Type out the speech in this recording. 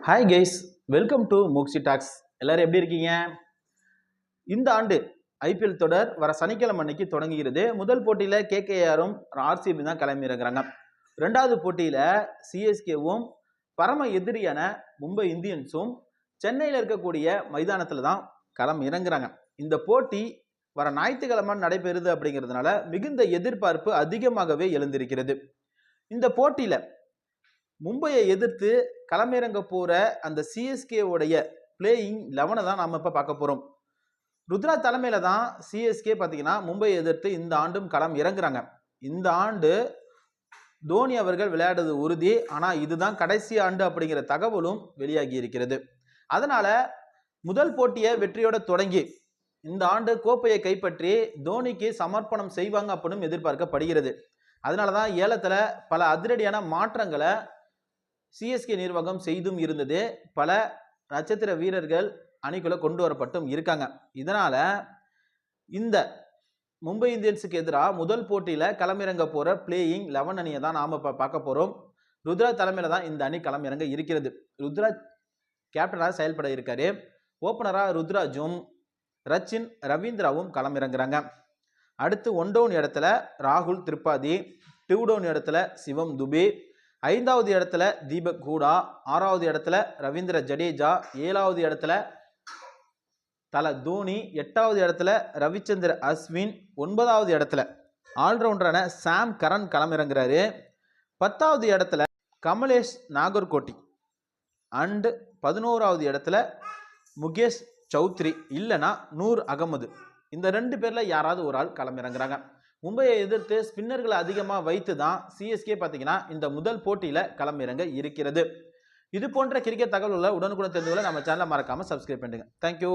Hi guys welcome to Mooxy Talks எல்லோரும் எப்படி இருக்கீங்க? இந்த ஆண்டு ஐபிஎல் தொடர் வர சனிக்கிழமை அன்னைக்கு தொடங்குகிறது. முதல் போட்டியில் கேகேஆரும் ஆர்சிபி தான் கிளம்பியிருக்கிறாங்க. ரெண்டாவது போட்டியில் சிஎஸ்கேவும் பரம எதிரியான மும்பை இந்தியன்ஸும் சென்னையில் இருக்கக்கூடிய மைதானத்தில் தான் களம் இறங்குறாங்க. இந்த போட்டி வர ஞாயிற்றுக்கிழமை நடைபெறுது அப்படிங்கிறதுனால மிகுந்த எதிர்பார்ப்பு அதிகமாகவே எழுந்திருக்கிறது. இந்த போட்டியில் மும்பையை எதிர்த்து களமிறங்க போற அந்த சிஎஸ்கே உடைய பிளேயிங் லெவனை தான் நாம் இப்போ பார்க்க போகிறோம் ருத்ரா தலைமையில தான் சிஎஸ்கே பார்த்தீங்கன்னா மும்பையை எதிர்த்து இந்த ஆண்டும் களம் இறங்குறாங்க. இந்த ஆண்டு தோனி அவர்கள் விளையாடுறது உறுதி. ஆனால் இதுதான் கடைசி ஆண்டு அப்படிங்கிற தகவலும் வெளியாகி இருக்கிறது. அதனால முதல் போட்டியை வெற்றியோட தொடங்கி இந்த ஆண்டு கோப்பையை கைப்பற்றி தோனிக்கு சமர்ப்பணம் செய்வாங்க அப்படின்னு எதிர்பார்க்கப்படுகிறது. அதனால தான் ஏலத்தில் பல அதிரடியான மாற்றங்களை சிஎஸ்கே நிர்வாகம் செய்தும் இருந்தது. பல நட்சத்திர வீரர்கள் அணிக்குள்ளே கொண்டு வரப்பட்டும் இருக்காங்க. இதனால் இந்த மும்பை இந்தியன்ஸுக்கு எதிராக முதல் போட்டியில் களமிறங்க போகிற பிளேயிங் லெவன் அணியை தான் நாம் இப்போ பார்க்க போகிறோம் ருத்ரா தலைமையில் தான் இந்த அணி களமிறங்க இருக்கிறது. ருத்ரா கேப்டனாக செயல்பட இருக்காரு. ஓப்பனராக ருத்ராஜும் ரச்சின் ரவீந்திராவும் களமிறங்குறாங்க. அடுத்து ஒன் டவுன் இடத்துல ராகுல் திரிபாதி டூ டவுன் இடத்துல சிவம் துபே ஐந்தாவது இடத்துல தீபக் கூடா ஆறாவது இடத்துல ரவீந்திர ஜடேஜா ஏழாவது இடத்துல தல தோனி எட்டாவது இடத்துல ரவிச்சந்திர அஸ்வின் ஒன்பதாவது இடத்துல ஆல்ரவுண்டரான சாம் கரன் களமிறங்குறாரு. பத்தாவது இடத்துல கமலேஷ் நாகர்கோட்டி அண்டு பதினோராவது இடத்துல முகேஷ் சௌத்ரி இல்லைன்னா நூர் அகமது. இந்த ரெண்டு பேரில் யாராவது ஒரு ஆள் களமிறங்குறாங்க. மும்பையை எதிர்த்து ஸ்பின்னர்களை அதிகமாக வைத்து தான் சிஎஸ்கே பார்த்தீங்கன்னா இந்த முதல் போட்டியில் களமிறங்க இருக்கிறது. இது போன்ற கிரிக்கெட் தகவல்களை உடனுக்குடன் தெரிந்து கொள்ள நம்ம சேனலை மறக்காமல் சப்ஸ்கிரைப் பண்ணுங்கள் தேங்க்யூ